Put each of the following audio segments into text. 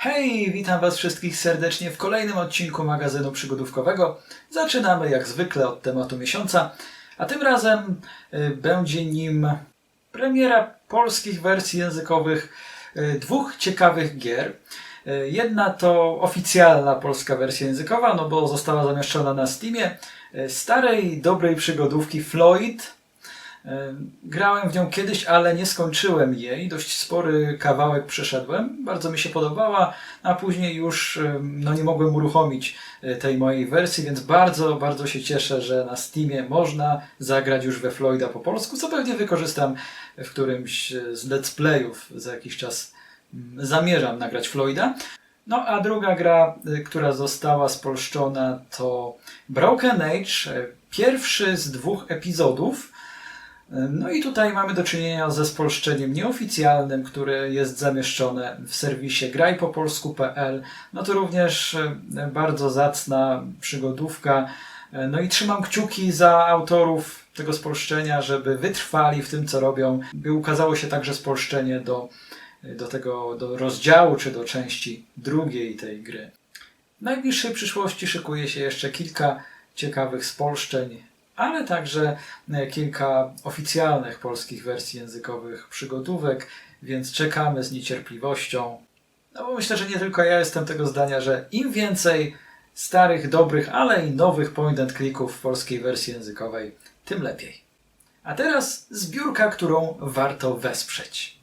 Hej, witam Was wszystkich serdecznie w kolejnym odcinku magazynu przygodówkowego. Zaczynamy jak zwykle od tematu miesiąca, a tym razem y, będzie nim premiera polskich wersji językowych y, dwóch ciekawych gier. Y, Jedna to oficjalna polska wersja językowa, no bo została zamieszczona na Steamie, starej, dobrej przygodówki Floyd, Grałem w nią kiedyś, ale nie skończyłem jej. Dość spory kawałek przeszedłem. Bardzo mi się podobała, a później już e, no, nie mogłem uruchomić e, tej mojej wersji, więc bardzo, bardzo się cieszę, że na Steamie można zagrać już we Floyda po polsku, co pewnie wykorzystam w którymś z let's playów za jakiś czas. mm, Zamierzam nagrać Floyda. No a druga gra, y, która została spolszczona to Broken Age, e, pierwszy z dwóch epizodów. No i tutaj mamy do czynienia ze spolszczeniem nieoficjalnym, które jest zamieszczone w serwisie grajpopolsku.pl. No to również e, bardzo zacna przygodówka. E, No i trzymam kciuki za autorów tego spolszczenia, żeby wytrwali w tym, co robią, by ukazało się także spolszczenie do, do tego do rozdziału czy do części drugiej tej gry. W najbliższej przyszłości szykuje się jeszcze kilka ciekawych spolszczeń, ale także e, kilka oficjalnych polskich wersji językowych przygodówek, więc czekamy z niecierpliwością. No bo myślę, że nie tylko ja jestem tego zdania, że im więcej starych, dobrych, ale i nowych point and clicków w polskiej wersji językowej, tym lepiej. A teraz zbiórka, którą warto wesprzeć.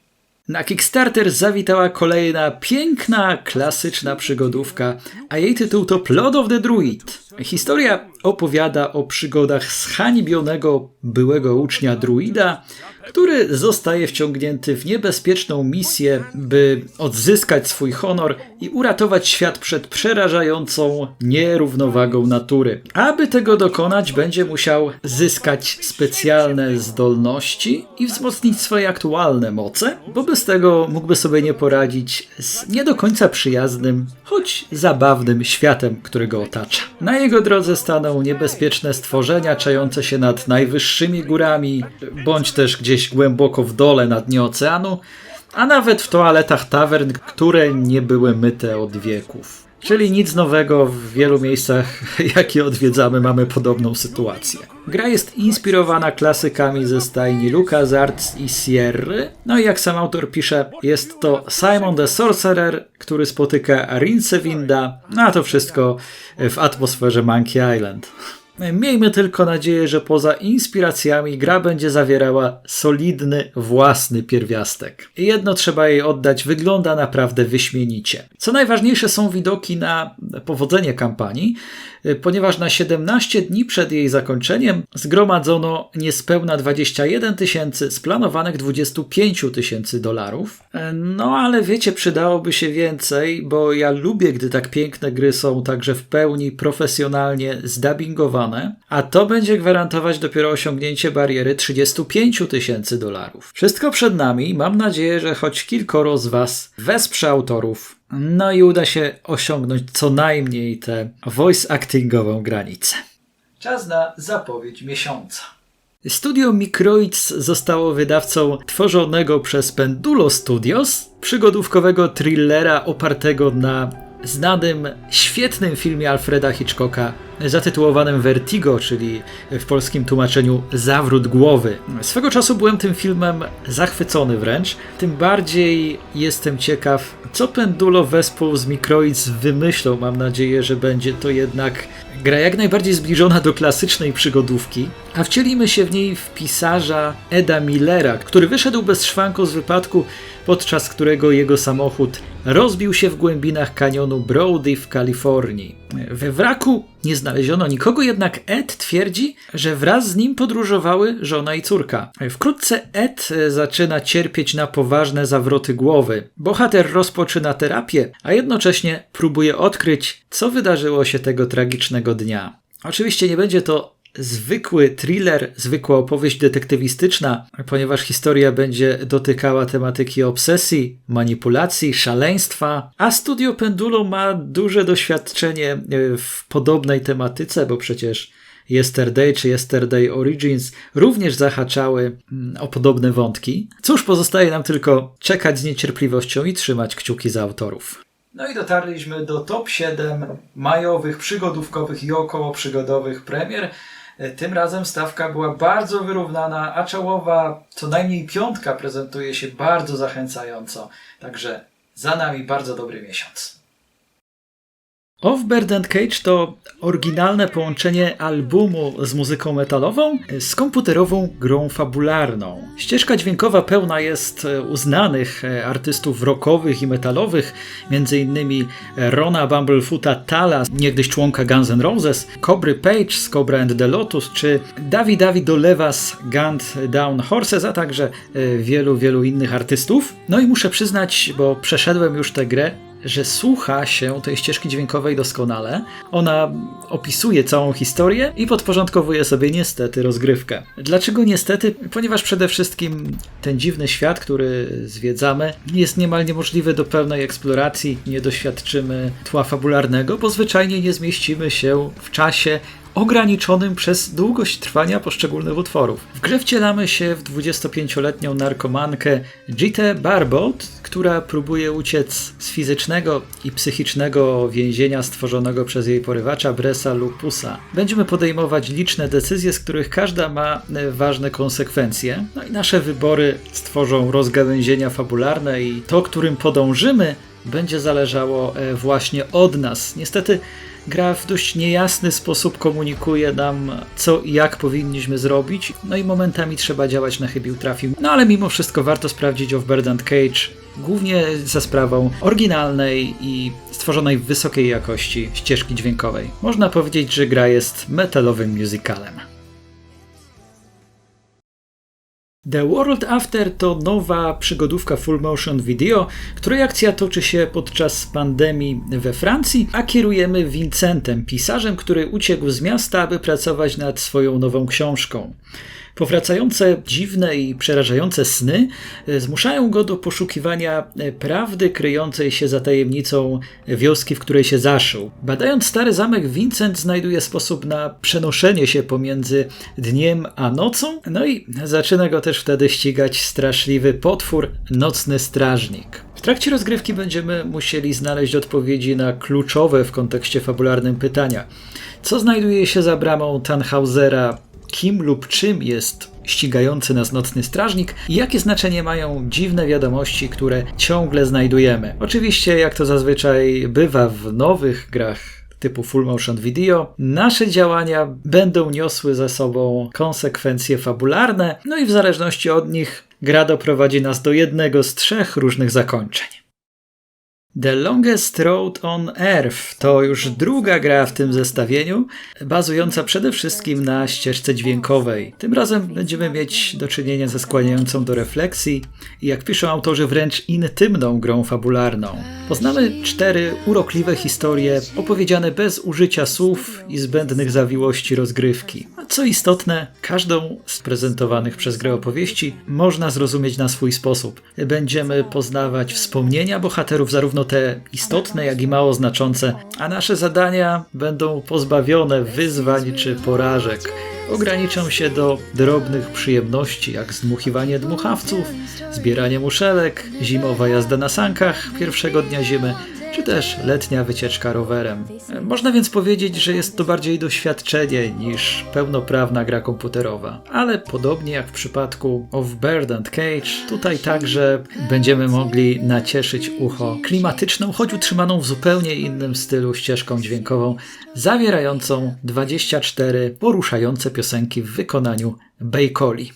Na Kickstarter zawitała kolejna piękna, klasyczna przygodówka, a jej tytuł to Plot of the Druid. Historia opowiada o przygodach zhańbionego byłego ucznia druida, który zostaje wciągnięty w niebezpieczną misję, by odzyskać swój honor i uratować świat przed przerażającą nierównowagą natury. Aby tego dokonać, będzie musiał zyskać specjalne zdolności i wzmocnić swoje aktualne moce, bo bez tego mógłby sobie nie poradzić z nie do końca przyjaznym, choć zabawnym światem, który go otacza. Na jego drodze staną niebezpieczne stworzenia czające się nad najwyższymi górami, bądź też gdzieś głęboko w dole na dnie oceanu, a nawet w toaletach tawern, które nie były myte od wieków. Czyli nic nowego, w wielu miejscach, jakie odwiedzamy, mamy podobną sytuację. Gra jest inspirowana klasykami ze stajni LucasArts i Sierry. No i jak sam autor pisze, jest to Simon the Sorcerer, który spotyka Rincewinda, no a to wszystko w atmosferze Monkey Island. Miejmy tylko nadzieję, że poza inspiracjami gra będzie zawierała solidny, własny pierwiastek. Jedno trzeba jej oddać, wygląda naprawdę wyśmienicie. Co najważniejsze są widoki na powodzenie kampanii, ponieważ na 17 dni przed jej zakończeniem zgromadzono niespełna 21 tysięcy z planowanych 25 tysięcy dolarów. No ale wiecie, przydałoby się więcej, bo ja lubię, gdy tak piękne gry są także w pełni profesjonalnie zdubbingowane a to będzie gwarantować dopiero osiągnięcie bariery 35 tysięcy dolarów. Wszystko przed nami, mam nadzieję, że choć kilkoro z Was wesprze autorów, no i uda się osiągnąć co najmniej tę voice actingową granicę. Czas na zapowiedź miesiąca. Studio Microids zostało wydawcą tworzonego przez Pendulo Studios przygodówkowego thrillera opartego na znanym, świetnym filmie Alfreda Hitchcocka zatytułowanym Vertigo, czyli w polskim tłumaczeniu Zawrót głowy. Swego czasu byłem tym filmem zachwycony wręcz. Tym bardziej jestem ciekaw, co Pendulo wespół z Microids wymyślą. Mam nadzieję, że będzie to jednak gra jak najbardziej zbliżona do klasycznej przygodówki, a wcielimy się w niej w pisarza Eda Millera, który wyszedł bez szwanku z wypadku, podczas którego jego samochód rozbił się w głębinach kanionu Brody w Kalifornii. We wraku nie znaleziono nikogo, jednak Ed twierdzi, że wraz z nim podróżowały żona i córka. Wkrótce Ed zaczyna cierpieć na poważne zawroty głowy. Bohater rozpoczyna terapię, a jednocześnie próbuje odkryć, co wydarzyło się tego tragicznego dnia. Oczywiście nie będzie to zwykły thriller, zwykła opowieść detektywistyczna, ponieważ historia będzie dotykała tematyki obsesji, manipulacji, szaleństwa, a studio Pendulo ma duże doświadczenie e, w podobnej tematyce, bo przecież Yesterday czy Yesterday Origins również zahaczały mm, o podobne wątki. Cóż, pozostaje nam tylko czekać z niecierpliwością i trzymać kciuki za autorów. No i dotarliśmy do top 7 majowych, przygodówkowych i około przygodowych premier. E, Tym razem stawka była bardzo wyrównana, a czołowa co najmniej piątka prezentuje się bardzo zachęcająco. Także za nami bardzo dobry miesiąc. Off Bird and Cage to oryginalne połączenie albumu z muzyką metalową z komputerową grą fabularną. Ścieżka dźwiękowa pełna jest e, uznanych e, artystów rockowych i metalowych, m.in. Rona Bumblefoota Tala, niegdyś członka Guns N' Roses, Cobry Page z Cobra and the Lotus, czy Davi Davi Dolewa z Guns Down Horses, a także e, wielu, wielu innych artystów. No i muszę przyznać, bo przeszedłem już tę grę, że słucha się tej ścieżki dźwiękowej doskonale. Ona opisuje całą historię i podporządkowuje sobie niestety rozgrywkę. Dlaczego niestety? Ponieważ przede wszystkim ten dziwny świat, który zwiedzamy, jest niemal niemożliwy do pełnej eksploracji. Nie doświadczymy tła fabularnego, bo zwyczajnie nie zmieścimy się w czasie ograniczonym przez długość trwania poszczególnych utworów. W grze wcielamy się w 25-letnią narkomankę Gitę Barbot, która próbuje uciec z fizycznego i psychicznego więzienia stworzonego przez jej porywacza Bresa Lupusa. Będziemy podejmować liczne decyzje, z których każda ma e, ważne konsekwencje. No i nasze wybory stworzą rozgałęzienia fabularne i to, którym podążymy, będzie zależało e, właśnie od nas. Niestety gra w dość niejasny sposób komunikuje nam, co i jak powinniśmy zrobić, no i momentami trzeba działać na chybił trafił. No ale mimo wszystko warto sprawdzić of Bird and Cage, głównie za sprawą oryginalnej i stworzonej w wysokiej jakości ścieżki dźwiękowej. Można powiedzieć, że gra jest metalowym musicalem. The World After to nowa przygodówka full motion video, której akcja toczy się podczas pandemii we Francji, a kierujemy Vincentem, pisarzem, który uciekł z miasta, aby pracować nad swoją nową książką. Powracające dziwne i przerażające sny e, zmuszają go do poszukiwania e, prawdy kryjącej się za tajemnicą wioski, w której się zaszył. Badając stary zamek, Vincent znajduje sposób na przenoszenie się pomiędzy dniem a nocą, no i zaczyna go też wtedy ścigać straszliwy potwór, nocny strażnik. W trakcie rozgrywki będziemy musieli znaleźć odpowiedzi na kluczowe w kontekście fabularnym pytania. Co znajduje się za bramą Tannhausera kim lub czym jest ścigający nas nocny strażnik i jakie znaczenie mają dziwne wiadomości, które ciągle znajdujemy. Oczywiście, jak to zazwyczaj bywa w nowych grach typu full motion video, nasze działania będą niosły ze sobą konsekwencje fabularne, no i w zależności od nich gra doprowadzi nas do jednego z trzech różnych zakończeń. The Longest Road on Earth to już druga gra w tym zestawieniu, bazująca przede wszystkim na ścieżce dźwiękowej. Tym razem będziemy mieć do czynienia ze skłaniającą do refleksji i jak piszą autorzy wręcz intymną grą fabularną. Poznamy cztery urokliwe historie opowiedziane bez użycia słów i zbędnych zawiłości rozgrywki. A co istotne, każdą z prezentowanych przez grę opowieści można zrozumieć na swój sposób. Będziemy poznawać wspomnienia bohaterów zarówno te istotne, jak i mało znaczące, a nasze zadania będą pozbawione wyzwań czy porażek. Ograniczą się do drobnych przyjemności, jak zdmuchiwanie dmuchawców, zbieranie muszelek, zimowa jazda na sankach pierwszego dnia zimy, czy też letnia wycieczka rowerem. Można więc powiedzieć, że jest to bardziej doświadczenie niż pełnoprawna gra komputerowa. Ale podobnie jak w przypadku of Bird and Cage, tutaj także będziemy mogli nacieszyć ucho klimatyczną, choć utrzymaną w zupełnie innym stylu ścieżką dźwiękową, zawierającą 24 poruszające piosenki w wykonaniu Bejkoli.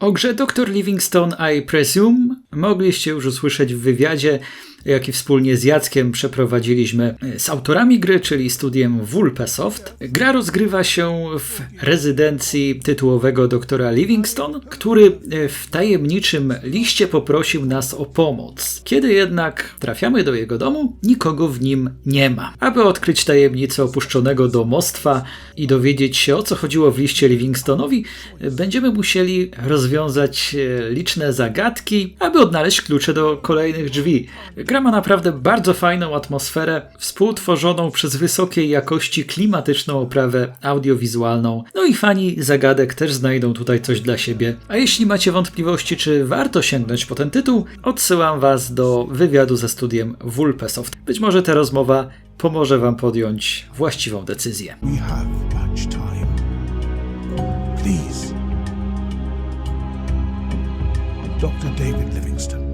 O grze Dr. Livingstone I Presume mogliście już usłyszeć w wywiadzie, jaki wspólnie z Jackiem przeprowadziliśmy z autorami gry, czyli studiem Vulpesoft. Gra rozgrywa się w rezydencji tytułowego doktora Livingstone, który w tajemniczym liście poprosił nas o pomoc. Kiedy jednak trafiamy do jego domu, nikogo w nim nie ma. Aby odkryć tajemnicę opuszczonego domostwa i dowiedzieć się o co chodziło w liście Livingstone'owi, będziemy musieli rozwiązać liczne zagadki, aby odnaleźć klucze do kolejnych drzwi. Gra ma naprawdę bardzo fajną atmosferę, współtworzoną przez wysokiej jakości klimatyczną oprawę audiowizualną. No i fani zagadek też znajdą tutaj coś dla siebie. A jeśli macie wątpliwości, czy warto sięgnąć po ten tytuł, odsyłam Was do wywiadu ze studiem Vulpesoft. Być może ta rozmowa pomoże Wam podjąć właściwą decyzję. Dr. David Livingston.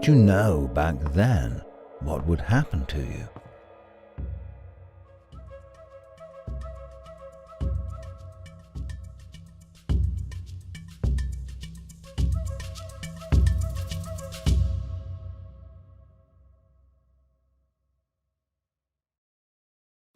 Did you know back then what would happen to you?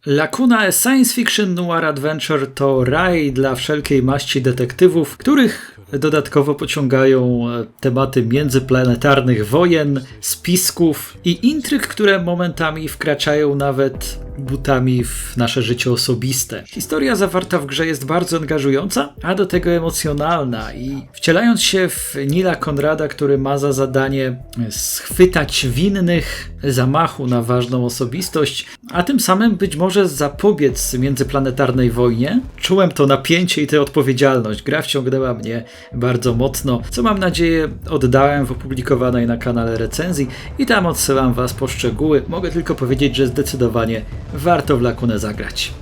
Lacuna Science Fiction Noir Adventure to raj dla wszelkiej maści detektywów, których dodatkowo pociągają e, tematy międzyplanetarnych wojen, spisków i intryg, które momentami wkraczają nawet butami w nasze życie osobiste. Historia zawarta w grze jest bardzo angażująca, a do tego emocjonalna i wcielając się w Nila Konrada, który ma za zadanie schwytać winnych zamachu na ważną osobistość, a tym samym być może zapobiec międzyplanetarnej wojnie, czułem to napięcie i tę odpowiedzialność. Gra wciągnęła mnie bardzo mocno, co mam nadzieję oddałem w opublikowanej na kanale recenzji i tam odsyłam Was po szczegóły. Mogę tylko powiedzieć, że zdecydowanie warto w Lakunę zagrać.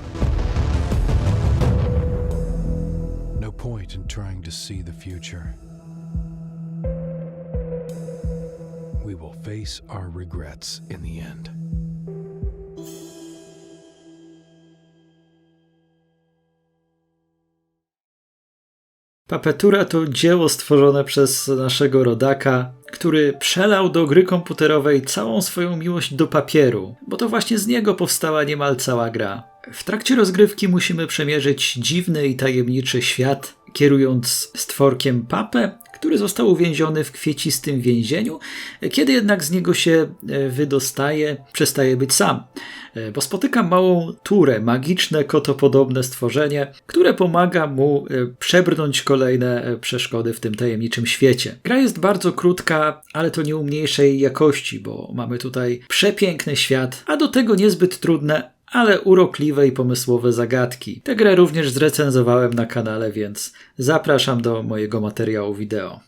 No point in trying to see the future. We will face our regrets in the end. Papetura to dzieło stworzone przez naszego rodaka, który przelał do gry komputerowej całą swoją miłość do papieru, bo to właśnie z niego powstała niemal cała gra. W trakcie rozgrywki musimy przemierzyć dziwny i tajemniczy świat, kierując stworkiem papę, który został uwięziony w kwiecistym więzieniu. Kiedy jednak z niego się e, wydostaje, przestaje być sam, e, bo spotyka małą turę, magiczne, kotopodobne stworzenie, które pomaga mu e, przebrnąć kolejne przeszkody w tym tajemniczym świecie. Gra jest bardzo krótka, ale to nie umniejsza jej jakości, bo mamy tutaj przepiękny świat, a do tego niezbyt trudne, ale urokliwe i pomysłowe zagadki. Tę grę również zrecenzowałem na kanale, więc zapraszam do mojego materiału wideo.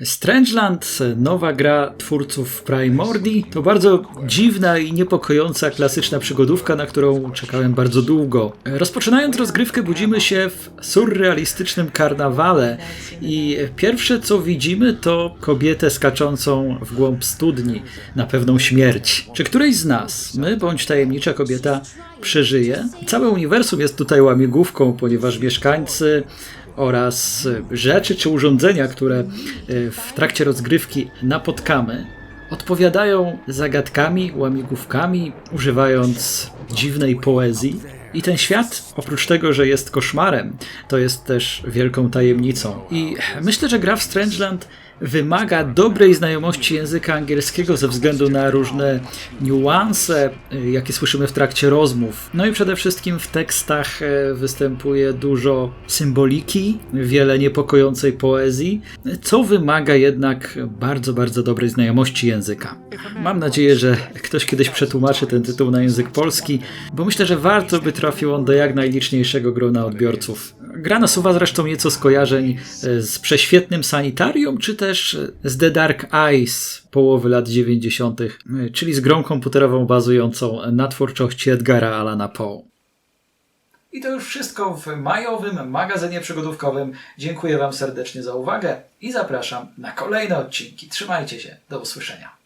Strangeland, nowa gra twórców Primordi, to bardzo dziwna i niepokojąca klasyczna przygodówka, na którą czekałem bardzo długo. Rozpoczynając rozgrywkę budzimy się w surrealistycznym karnawale i pierwsze co widzimy to kobietę skaczącą w głąb studni na pewną śmierć. Czy któryś z nas, my bądź tajemnicza kobieta, przeżyje? Całe uniwersum jest tutaj łamigłówką, ponieważ mieszkańcy oraz rzeczy czy urządzenia, które e, w trakcie rozgrywki napotkamy, odpowiadają zagadkami, łamigłówkami, używając dziwnej poezji. I ten świat, oprócz tego, że jest koszmarem, to jest też wielką tajemnicą. I myślę, że gra w Strangeland wymaga dobrej znajomości języka angielskiego ze względu na różne niuanse, y, jakie słyszymy w trakcie rozmów. No i przede wszystkim w tekstach e, występuje dużo symboliki, wiele niepokojącej poezji, co wymaga jednak bardzo, bardzo dobrej znajomości języka. Mam nadzieję, że ktoś kiedyś przetłumaczy ten tytuł na język polski, bo myślę, że warto by trafił on do jak najliczniejszego grona odbiorców. Gra nasuwa zresztą nieco skojarzeń e, z prześwietnym sanitarium, czy też z The Dark Eyes połowy lat 90., e, czyli z grą komputerową bazującą na twórczości Edgara Allana Poe. I to już wszystko w majowym magazynie przygodówkowym. Dziękuję Wam serdecznie za uwagę i zapraszam na kolejne odcinki. Trzymajcie się. Do usłyszenia.